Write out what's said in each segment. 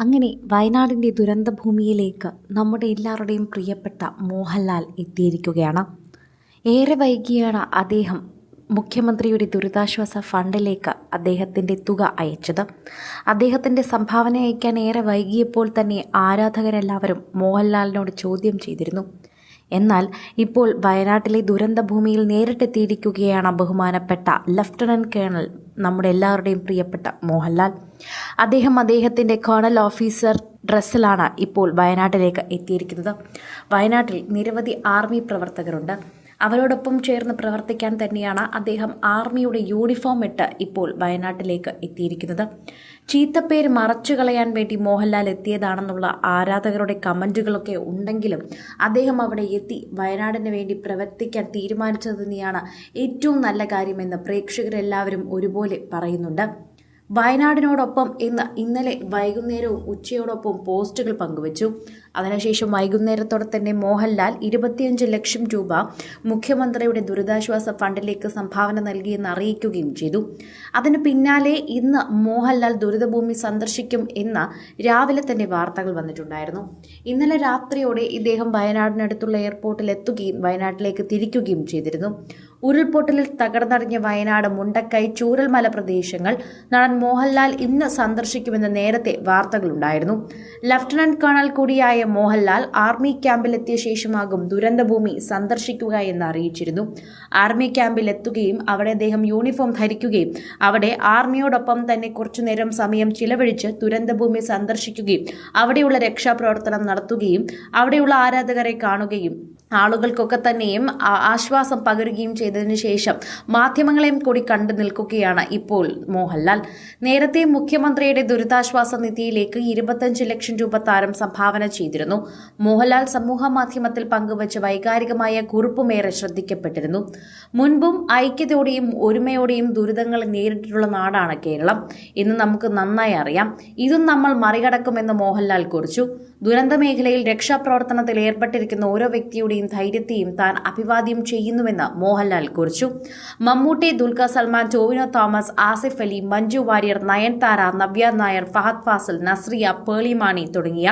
അങ്ങനെ വയനാടിന്റെ ദുരന്തഭൂമിയിലേക്ക് നമ്മുടെ എല്ലാവരുടെയും പ്രിയപ്പെട്ട മോഹൻലാൽ എത്തിയിരിക്കുകയാണ്. ഏറെ വൈകിയാണ് അദ്ദേഹം മുഖ്യമന്ത്രിയുടെ ദുരിതാശ്വാസ ഫണ്ടിലേക്ക് അദ്ദേഹത്തിന്റെ തുക അയച്ചത്. അദ്ദേഹത്തിന്റെ സംഭാവന അയക്കാൻ ഏറെ വൈകിയപ്പോൾ തന്നെ ആരാധകരെല്ലാവരും മോഹൻലാലിനോട് ചോദ്യം ചെയ്തിരുന്നു. എന്നാൽ ഇപ്പോൾ വയനാട്ടിലെ ദുരന്തഭൂമിയിൽ നേരിട്ടെത്തിയിരിക്കുകയാണ് ബഹുമാനപ്പെട്ട ലഫ്റ്റനന്റ് കേണൽ നമ്മുടെ എല്ലാവരുടെയും പ്രിയപ്പെട്ട മോഹൻലാൽ. അദ്ദേഹം അദ്ദേഹത്തിന്റെ കേണൽ ഓഫീസർ ഡ്രസ്സിലാണ് ഇപ്പോൾ വയനാട്ടിലേക്ക് എത്തിയിരിക്കുന്നത്. വയനാട്ടിൽ നിരവധി ആർമി പ്രവർത്തകരുണ്ട്. അവരോടൊപ്പം ചേർന്ന് പ്രവർത്തിക്കാൻ തന്നെയാണ് അദ്ദേഹം ആർമിയുടെ യൂണിഫോം ഇട്ട് ഇപ്പോൾ വയനാട്ടിലേക്ക് എത്തിയിരിക്കുന്നത്. ചീത്തപ്പേര് മറച്ചു കളയാൻ വേണ്ടി മോഹൻലാൽ എത്തിയതാണെന്നുള്ള ആരാധകരുടെ കമന്റുകളൊക്കെ ഉണ്ടെങ്കിലും അദ്ദേഹം അവിടെ എത്തി വയനാടിന് വേണ്ടി പ്രവർത്തിക്കാൻ തീരുമാനിച്ചത് തന്നെയാണ് ഏറ്റവും നല്ല കാര്യമെന്ന് പ്രേക്ഷകരെല്ലാവരും ഒരുപോലെ പറയുന്നുണ്ട്. വയനാടിനോടൊപ്പം ഇന്ന് ഇന്നലെ വൈകുന്നേരവും ഉച്ചയോടൊപ്പം പോസ്റ്റുകൾ പങ്കുവച്ചു. അതിനുശേഷം വൈകുന്നേരത്തോടെ തന്നെ മോഹൻലാൽ ഇരുപത്തിയഞ്ച് ലക്ഷം രൂപ മുഖ്യമന്ത്രിയുടെ ദുരിതാശ്വാസ ഫണ്ടിലേക്ക് സംഭാവന നൽകിയെന്ന് അറിയിക്കുകയും ചെയ്തു. അതിന് പിന്നാലെ ഇന്ന് മോഹൻലാൽ ദുരിതഭൂമി സന്ദർശിക്കും എന്ന രാവിലെ തന്നെ വാർത്തകൾ വന്നിട്ടുണ്ടായിരുന്നു. ഇന്നലെ രാത്രിയോടെ ഇദ്ദേഹം വയനാടിനടുത്തുള്ള എയർപോർട്ടിൽ എത്തുകയും വയനാട്ടിലേക്ക് തിരിക്കുകയും ചെയ്തിരുന്നു. ഉരുൾപൊട്ടലിൽ തകർന്നടിഞ്ഞ വയനാട് മുണ്ടക്കൈ ചൂരൽമല പ്രദേശങ്ങൾ നടൻ മോഹൻലാൽ ഇന്ന് സന്ദർശിക്കുമെന്ന് നേരത്തെ വാർത്തകളുണ്ടായിരുന്നു. ലഫ്റ്റനന്റ് കേണൽ കൂടിയായ മോഹൻലാൽ ആർമി ക്യാമ്പിലെത്തിയ ശേഷമാകും ദുരന്തഭൂമി സന്ദർശിക്കുക എന്ന് അറിയിച്ചിരുന്നു. ആർമി ക്യാമ്പിലെത്തുകയും അവിടെ അദ്ദേഹം യൂണിഫോം ധരിക്കുകയും അവിടെ ആർമിയോടൊപ്പം തന്നെ കുറച്ചുനേരം സമയം ചിലവഴിച്ച് ദുരന്തഭൂമി സന്ദർശിക്കുകയും അവിടെയുള്ള രക്ഷാപ്രവർത്തനം നടത്തുകയും അവിടെയുള്ള ആരാധകരെ കാണുകയും ആളുകൾക്കൊക്കെ തന്നെയും ആശ്വാസം പകരുകയും ചെയ്തതിനു ശേഷം മാധ്യമങ്ങളെയും കൂടി കണ്ടു നിൽക്കുകയാണ് ഇപ്പോൾ മോഹൻലാൽ. നേരത്തെ മുഖ്യമന്ത്രിയുടെ ദുരിതാശ്വാസ നിധിയിലേക്ക് ഇരുപത്തഞ്ച് ലക്ഷം രൂപ താരം സംഭാവന ചെയ്തിരുന്നു. മോഹൻലാൽ സമൂഹ മാധ്യമത്തിൽ പങ്കുവച്ച വൈകാരികമായ കുറിപ്പുമേറെ ശ്രദ്ധിക്കപ്പെട്ടിരുന്നു. മുൻപും ഐക്യതയോടെയും ഒരുമയോടെയും ദുരിതങ്ങൾ നേരിട്ടിട്ടുള്ള നാടാണ് കേരളം. എന്ന് നമുക്ക് നന്നായി അറിയാം. ഇതും നമ്മൾ മറികടക്കുമെന്ന് മോഹൻലാൽ കുറിച്ചു. ദുരന്ത മേഖലയിൽ രക്ഷാപ്രവർത്തനത്തിൽ ഏർപ്പെട്ടിരിക്കുന്ന ഓരോ വ്യക്തിയുടെയും ധൈര്യത്തെയും താൻ അഭിവാദ്യം ചെയ്യുന്നുവെന്ന് മോഹൻലാൽ കുറിച്ചു. മമ്മൂട്ടി ദുൽഖ സൽമാൻ ടോവിനോ തോമസ് ആസിഫ് അലി മഞ്ജു വാര്യർ നയൻതാര നവ്യ നായർ ഫഹദ് ഫാസിൽ നസ്രിയ പേളിമാണി തുടങ്ങിയ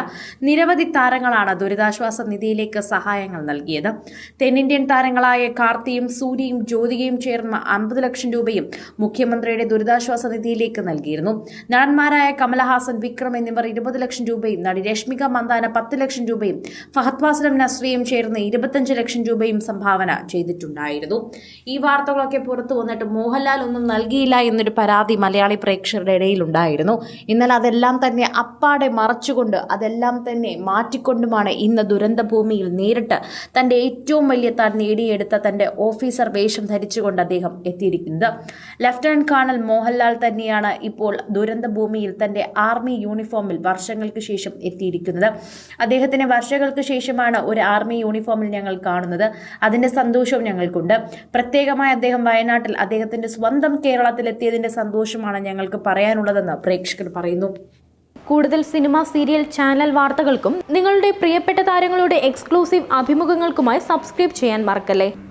നിരവധി താരങ്ങളാണ് ദുരിതാശ്വാസ നിധിയിലേക്ക് സഹായങ്ങൾ നൽകിയത്. തെന്നിന്ത്യൻ താരങ്ങളായ കാർത്തിയും സൂര്യയും ജ്യോതികയും ചേർന്ന അമ്പത് ലക്ഷം രൂപയും മുഖ്യമന്ത്രിയുടെ ദുരിതാശ്വാസ നിധിയിലേക്ക് നൽകിയിരുന്നു. നടന്മാരായ കമലഹാസൻ വിക്രം എന്നിവർ ഇരുപത് ലക്ഷം രൂപയും നടി രശ്മിക മന്ദാന പത്ത് ലക്ഷം രൂപയും ഫഹദ് ഫാസിലും നസ്രിയും ചേർന്ന് ഇരുപത്തഞ്ച് ലക്ഷം രൂപയും സംഭാവന ചെയ്തിട്ടുണ്ടായിരുന്നു. ഈ വാർത്തകളൊക്കെ പുറത്തു വന്നിട്ട് മോഹൻലാൽ ഒന്നും നൽകിയില്ല എന്നൊരു പരാതി മലയാളി പ്രേക്ഷകരുടെ ഇടയിലുണ്ടായിരുന്നു. എന്നാൽ അതെല്ലാം തന്നെ അപ്പാടെ മറച്ചുകൊണ്ട് അതെല്ലാം തന്നെ മാറ്റിക്കൊണ്ടുമാണ് ഇന്ന് ദുരന്ത ഭൂമിയിൽ നേരിട്ട് തന്റെ ഏറ്റവും വലിയ താൻ നേടിയെടുത്ത തന്റെ ഓഫീസർ വേഷം ധരിച്ചുകൊണ്ട് അദ്ദേഹം എത്തിയിരിക്കുന്നത്. ലഫ്റ്റനന്റ് കേണൽ മോഹൻലാൽ തന്നെയാണ് ഇപ്പോൾ ദുരന്ത ഭൂമിയിൽ തന്റെ ആർമി യൂണിഫോമിൽ വർഷങ്ങൾക്ക് ശേഷം എത്തിയിരിക്കുന്നത്. അദ്ദേഹത്തിന് വർഷങ്ങൾക്ക് ശേഷമാണ് ഒരു ആർമി യൂണിഫോമിൽ ഞങ്ങൾ കാണുന്നത്. അതിന്റെ സന്തോഷവും ഞങ്ങൾക്കുണ്ട്. പ്രത്യേകമായി അദ്ദേഹം വയനാട്ടിൽ അദ്ദേഹത്തിന്റെ സ്വന്തം കേരളത്തിലെത്തിയതിന്റെ സന്തോഷമാണ് ഞങ്ങൾക്ക് പറയാനുള്ളതെന്ന് പ്രേക്ഷകർ പറയുന്നു. കൂടുതൽ സിനിമ സീരിയൽ ചാനൽ വാർത്തകൾക്കും നിങ്ങളുടെ പ്രിയപ്പെട്ട താരങ്ങളുടെ എക്സ്ക്ലൂസീവ് അഭിമുഖങ്ങൾക്കുമായി സബ്സ്ക്രൈബ് ചെയ്യാൻ മറക്കല്ലേ?